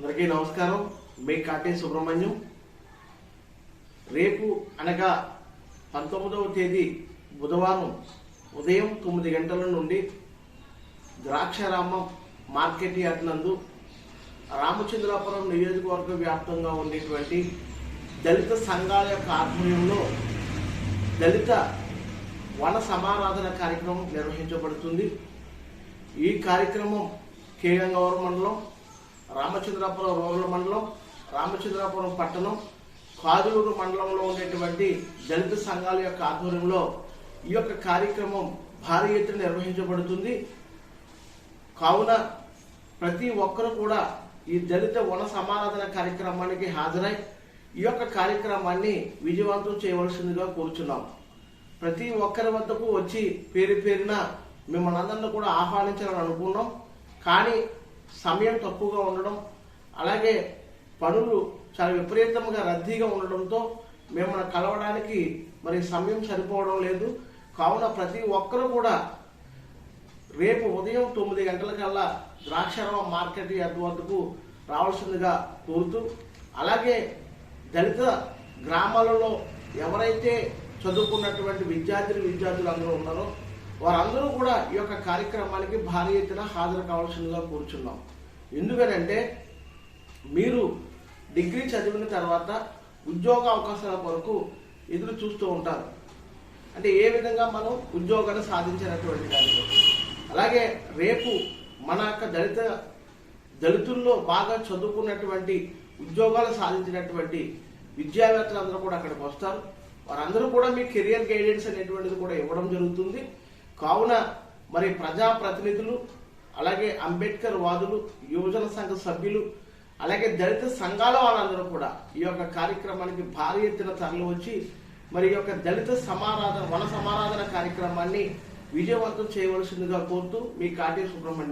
అందరికీ నమస్కారం. మే కాటే సుబ్రహ్మణ్యం. రేపు అనగా పంతొమ్మిదవ తేదీ బుధవారం ఉదయం తొమ్మిది గంటల నుండి ద్రాక్షరామ మార్కెట్ యార్డ్ నందు రామచంద్రాపురం నియోజకవర్గ వ్యాప్తంగా ఉండేటువంటి దళిత సంఘాల యొక్క ఆధ్వర్యంలో దళిత వన సమారాధన కార్యక్రమం నిర్వహించబడుతుంది. ఈ కార్యక్రమం కేగంగవరం మండలం రామచంద్రాపురం రూరల్ మండలం రామచంద్రాపురం పట్టణం కాదులూరు మండలంలో ఉండేటువంటి దళిత సంఘాల యొక్క ఆధ్వర్యంలో ఈ యొక్క కార్యక్రమం భారీ ఎత్తున నిర్వహించబడుతుంది. కావున ప్రతి ఒక్కరు కూడా ఈ దళిత వన సమారాధన కార్యక్రమానికి హాజరై ఈ యొక్క కార్యక్రమాన్ని విజయవంతం చేయవలసిందిగా కోరుచున్నాం. ప్రతి ఒక్కరి వద్దకు వచ్చి పేరు పేరున మిమ్మల్ని అందరినీ కూడా ఆహ్వానించాలని అనుకున్నాం. కానీ సమయం తక్కువగా ఉండడం అలాగే పనులు చాలా విపరీతంగా రద్దీగా ఉండడంతో మిమ్మల్ని కలవడానికి మరి సమయం సరిపోవడం లేదు. కావున ప్రతి ఒక్కరూ కూడా రేపు ఉదయం తొమ్మిది గంటలకల్లా ద్రాక్షారామ మార్కెట్ యార్డ్ వద్దకు రావాల్సిందిగా కోరుతూ అలాగే దళిత గ్రామాలలో ఎవరైతే చదువుకున్నటువంటి విద్యార్థులు విద్యార్థులు అందరూ ఉన్నారో వారందరూ కూడా ఈ యొక్క కార్యక్రమానికి భారీ ఎత్తున హాజరు కావాల్సిందిగా కూర్చున్నాం. ఎందుకనంటే మీరు డిగ్రీ చదివిన తర్వాత ఉద్యోగ అవకాశాల కొరకు ఎదురు చూస్తూ ఉంటారు. అంటే ఏ విధంగా మనం ఉద్యోగాన్ని సాధించినటువంటి దానిలో. అలాగే రేపు మన యొక్క దళిత దళితుల్లో బాగా చదువుకున్నటువంటి ఉద్యోగాలు సాధించినటువంటి విద్యావేత్తలు అందరూ కూడా అక్కడికి వస్తారు. వారందరూ కూడా మీ కెరియర్ గైడెన్స్ అనేటువంటిది కూడా ఇవ్వడం జరుగుతుంది. కావున మరి ప్రజా ప్రతినిధులు అలాగే అంబేద్కర్ వాదులు యువజన సంఘ సభ్యులు అలాగే దళిత సంఘాల వాళ్ళందరూ కూడా ఈ యొక్క కార్యక్రమానికి భారీ ఎత్తున తరలి వచ్చి మరి ఈ యొక్క దళిత సమారాధన వన సమారాధన కార్యక్రమాన్ని విజయవంతం చేయవలసిందిగా కోరుతూ మీ కాటే సుబ్రహ్మణ్యం